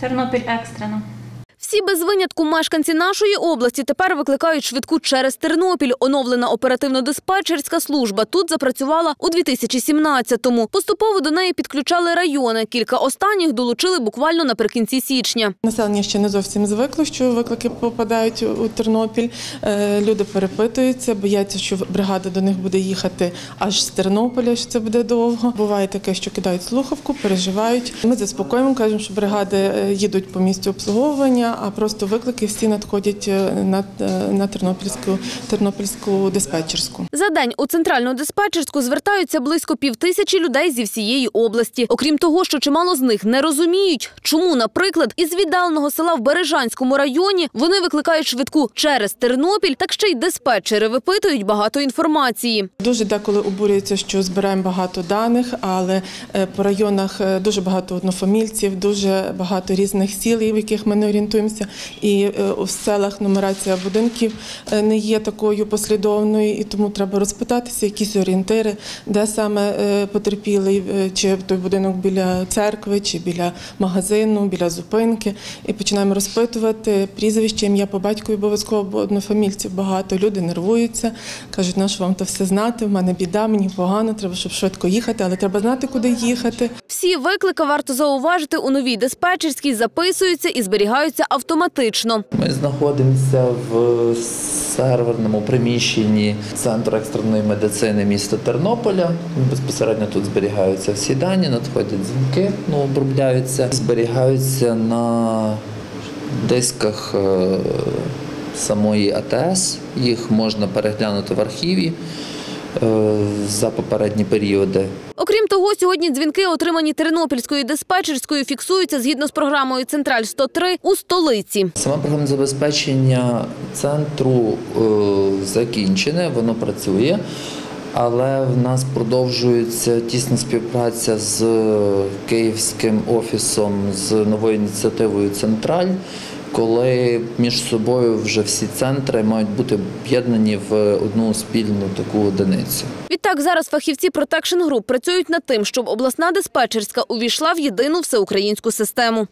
Тернопіль екстрено. Всі без винятку мешканці нашої області тепер викликають швидку через Тернопіль. Оновлена оперативно-диспетчерська служба тут запрацювала у 2017-му. Поступово до неї підключали райони. Кілька останніх долучили буквально наприкінці січня. Населення ще не зовсім звикло, що виклики попадають у Тернопіль. Е, Люди перепитуються, бояться, що бригада до них буде їхати аж з Тернополя, що це буде довго. Буває таке, що кидають слухавку, переживають. Ми заспокоїмо, кажемо, що бригади е, їдуть по місцю обслуговування, а просто виклики всі надходять е, на, е, на Тернопільську, Тернопільську диспетчерську. За день у центральну диспетчерську звертаються близько півтисячі людей зі всієї області. Окрім того, що чимало з них не розуміють, чому, наприклад, із віддаленого села в Бережанському районі вони викликають швидку через Тернопіль, так ще й диспетчери випитують багато інформації. Дуже деколи обурюється, що збираємо багато даних, але е, по районах дуже багато однофамільців, дуже багато різних сіл, в яких ми не орієнтуємося. І е, у селах нумерація будинків е, не є такою послідовною, і тому треба розпитатися, якісь орієнтири, де саме е, потерпілий, е, чи той будинок біля церкви, чи біля магазину, біля зупинки. І починаємо розпитувати прізвище, ім'я по батькові обов'язково, бо однофамільців багато. Люди нервуються, кажуть, на що вам то все знати? В мене біда, мені погано, треба, щоб швидко їхати, але треба знати, куди їхати. Всі виклики варто зауважити у новій диспетчерській записуються і зберігаються автоматично. Ми знаходимося в серверному приміщенні Центру екстреної медицини міста Тернополя. Безпосередньо тут зберігаються всі дані, надходять дзвінки, ну, обробляються, зберігаються на дисках е, самої АТС. Їх можна переглянути в архіві е, за попередні періоди. Того, сьогодні дзвінки, отримані Тернопільською диспетчерською, фіксуються згідно з програмою Централь 103 у столиці. Саме програмне забезпечення центру е, закінчене, воно працює, але в нас продовжується тісна співпраця з київським офісом з новою ініціативою Централь, коли між собою вже всі центри мають бути об'єднані в одну спільну таку одиницю. Відтак зараз фахівці Protection Group працюють над тим, щоб обласна диспетчерська увійшла в єдину всеукраїнську систему.